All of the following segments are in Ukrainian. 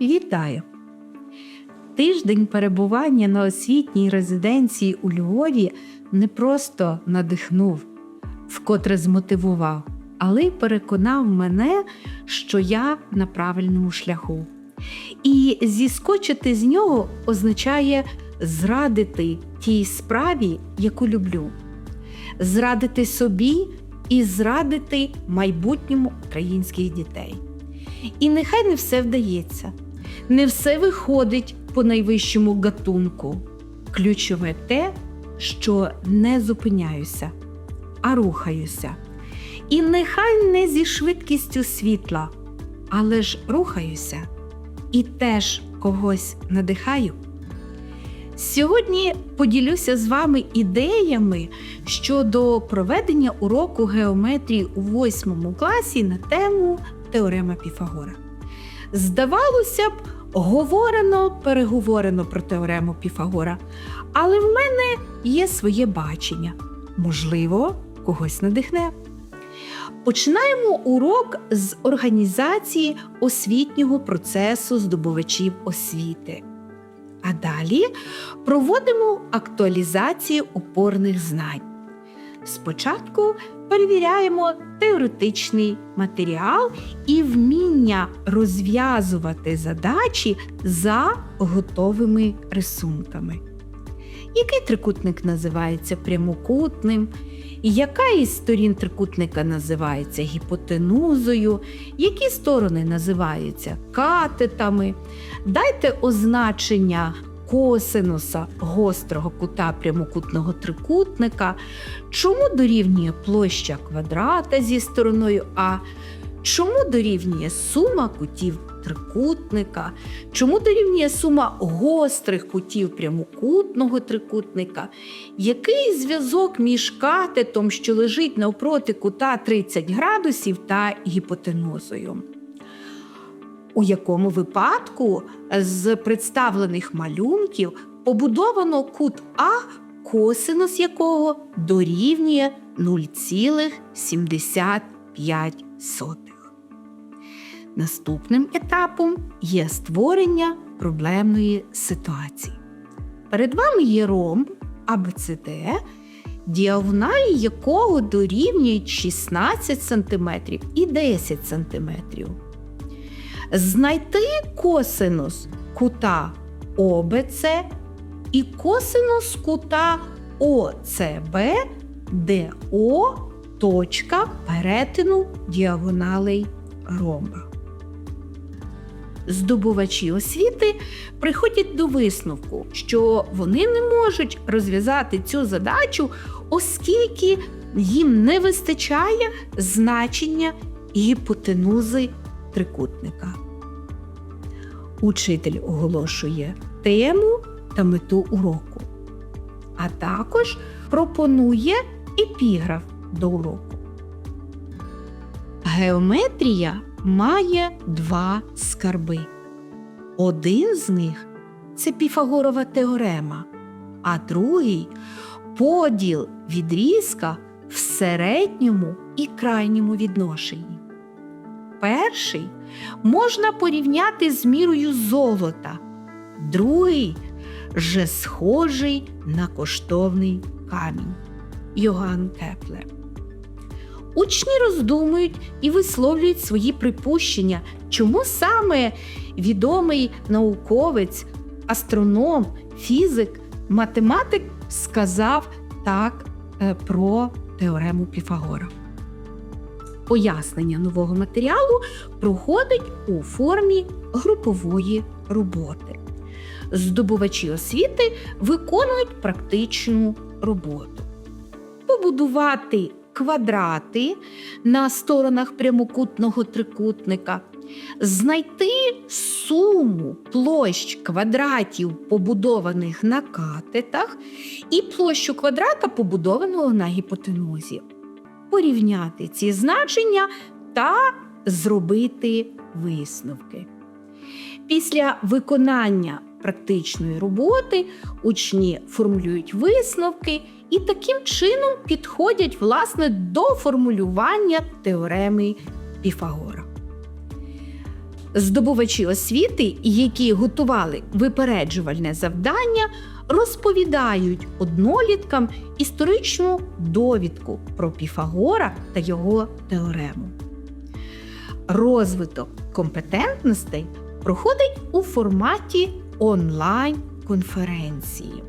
Вітаю! Тиждень перебування на освітній резиденції у Львові не просто надихнув, вкотре змотивував, але й переконав мене, що я на правильному шляху. І зіскочити з нього означає зрадити тій справі, яку люблю, зрадити собі і зрадити майбутньому українських дітей. І нехай не все вдається, не все виходить по найвищому гатунку. Ключове те, що не зупиняюся, а рухаюся. І нехай не зі швидкістю світла, але ж рухаюся і теж когось надихаю. Сьогодні поділюся з вами ідеями щодо проведення уроку геометрії у восьмому класі на тему теорема Піфагора. Здавалося б, говорено, переговорено про теорему Піфагора, але в мене є своє бачення. Можливо, когось надихне. Починаємо урок з організації освітнього процесу здобувачів освіти. А далі проводимо актуалізацію опорних знань. Спочатку перевіряємо теоретичний матеріал і вміння розв'язувати задачі за готовими рисунками. Який трикутник називається прямокутним? Яка із сторін трикутника називається гіпотенузою, які сторони називаються катетами. Дайте означення косинуса гострого кута прямокутного трикутника, чому дорівнює площа квадрата зі стороною А, чому дорівнює сума кутів трикутника, чому дорівнює сума гострих кутів прямокутного трикутника, який зв'язок між катетом, що лежить навпроти кута 30 градусів та гіпотенузою. У якому випадку з представлених малюнків побудовано кут А, косинус якого дорівнює 0,75. Наступним етапом є створення проблемної ситуації. Перед вами є ромб АБЦД, діагоналі якого дорівнюють 16 см і 10 см. Знайти косинус кута ОБЦ і косинус кута ОЦБ, де О точка перетину діагоналей ромба. Здобувачі освіти приходять до висновку, що вони не можуть розв'язати цю задачу, оскільки їм не вистачає значення гіпотенузи трикутника. Учитель оголошує тему та мету уроку, а також пропонує епіграф до уроку. Геометрія має два скарби. Один з них це Піфагорова теорема, а другий поділ відрізка в середньому і крайньому відношенні. Перший можна порівняти з мірою золота, другий же схожий на коштовний камінь. Йоганн Кеплер. Учні роздумують і висловлюють свої припущення, чому саме відомий науковець, астроном, фізик, математик сказав так е, про теорему Піфагора. Пояснення нового матеріалу проходить у формі групової роботи. Здобувачі освіти виконують практичну роботу. Побудувати квадрати на сторонах прямокутного трикутника, знайти суму площ квадратів, побудованих на катетах, і площу квадрата, побудованого на гіпотенузі. Порівняти ці значення та зробити висновки. Після виконання практичної роботи учні формулюють висновки і таким чином підходять власне до формулювання теореми Піфагора. Здобувачі освіти, які готували випереджувальне завдання, розповідають одноліткам історичну довідку про Піфагора та його теорему. Розвиток компетентностей проходить у форматі онлайн-конференції.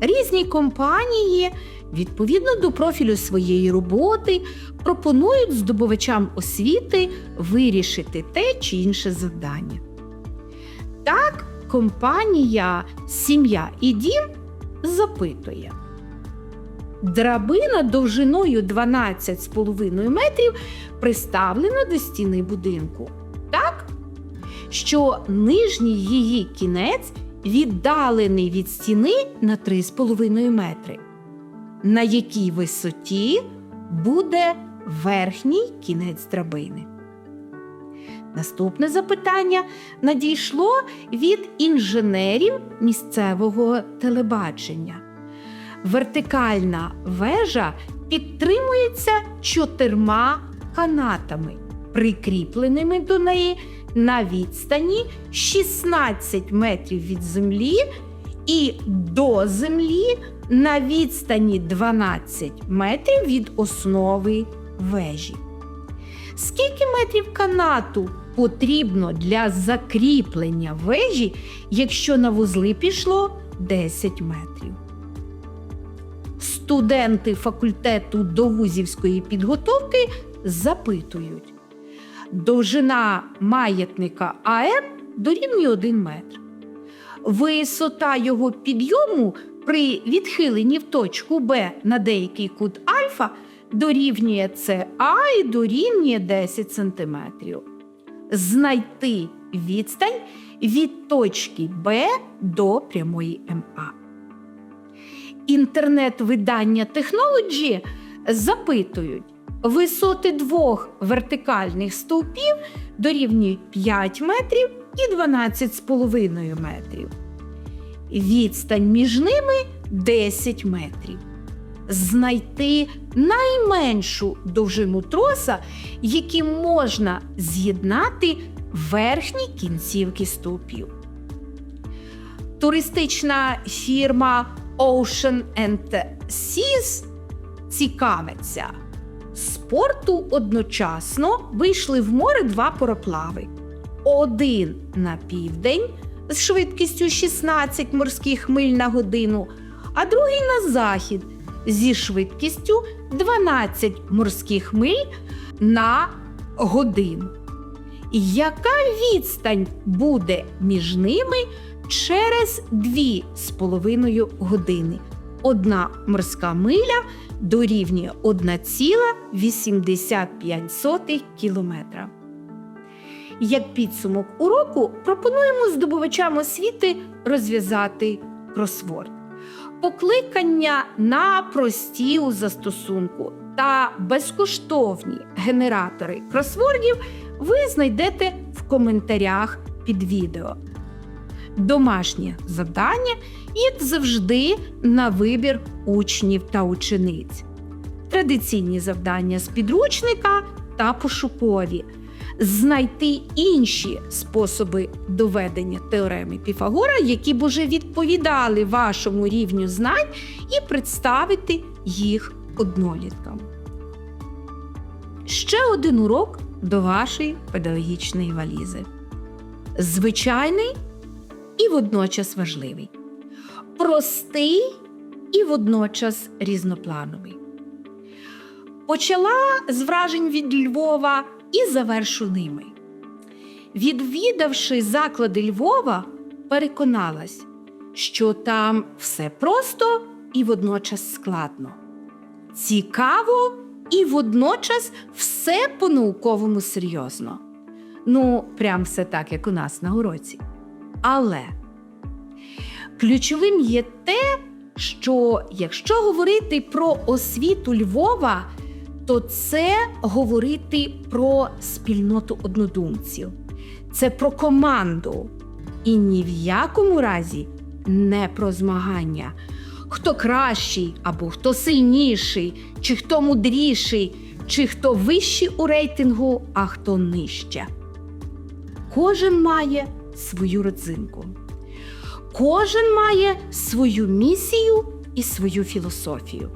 Різні компанії відповідно до профілю своєї роботи пропонують здобувачам освіти вирішити те чи інше завдання. Так, компанія Сім'я і дім запитує. Драбина довжиною 12,5 метрів приставлена до стіни будинку. Так, що нижній її кінець віддалений від стіни на 3,5 метри. На якій висоті буде верхній кінець драбини? Наступне запитання надійшло від інженерів місцевого телебачення. Вертикальна вежа підтримується чотирма канатами, прикріпленими до неї на відстані 16 метрів від землі і до землі на відстані 12 метрів від основи вежі. Скільки метрів канату потрібно для закріплення вежі, якщо на вузли пішло 10 метрів? Студенти факультету довузівської підготовки запитують. Довжина маятника АМ дорівнює 1 метр. Висота його підйому при відхиленні в точку Б на деякий кут альфа дорівнює СА і дорівнює 10 см. Знайти відстань від точки Б до прямої МА. Інтернет-видання Technology запитують, висоти двох вертикальних стовпів дорівнюють 5 метрів і 12,5 метрів. Відстань між ними 10 метрів. Знайти найменшу довжину троса, яким можна з'єднати верхні кінцівки стовпів. Туристична фірма Ocean and Seas цікавиться. З порту одночасно вийшли в море два пароплави. Один на південь з швидкістю 16 морських миль на годину, а другий на захід зі швидкістю 12 морських миль на годину. Яка відстань буде між ними через 2,5 години? Одна морська миля дорівнює 1,85 кілометра. Як підсумок уроку пропонуємо здобувачам освіти розв'язати кросворд. Покликання на прості у застосунку та безкоштовні генератори кросвордів ви знайдете в коментарях під відео. Домашнє завдання, як завжди, на вибір учнів та учениць. Традиційні завдання з підручника та пошукові. Знайти інші способи доведення теореми Піфагора, які б уже відповідали вашому рівню знань, і представити їх одноліткам. Ще один урок до вашої педагогічної валізи. Звичайний і водночас важливий. Простий і водночас різноплановий. Почала з вражень від Львова і завершу ними. Відвідавши заклади Львова, переконалась, що там все просто і водночас складно. Цікаво і водночас все по-науковому серйозно. Ну, прям все так, як у нас на уроці. Але ключовим є те, що якщо говорити про освіту Львова, то це говорити про спільноту однодумців, це про команду. І ні в якому разі не про змагання. Хто кращий, або хто сильніший, чи хто мудріший, чи хто вищий у рейтингу, а хто нижче. кожен має свою родзинку. Кожен має свою місію і свою філософію.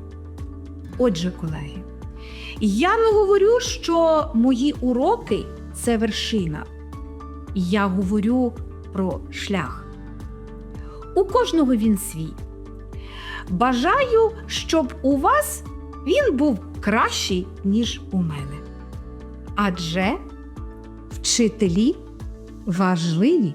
Отже, колеги, я не говорю, що мої уроки це вершина. Я говорю про шлях. У кожного він свій. Бажаю, щоб у вас він був кращий, ніж у мене. Адже вчителі важливі.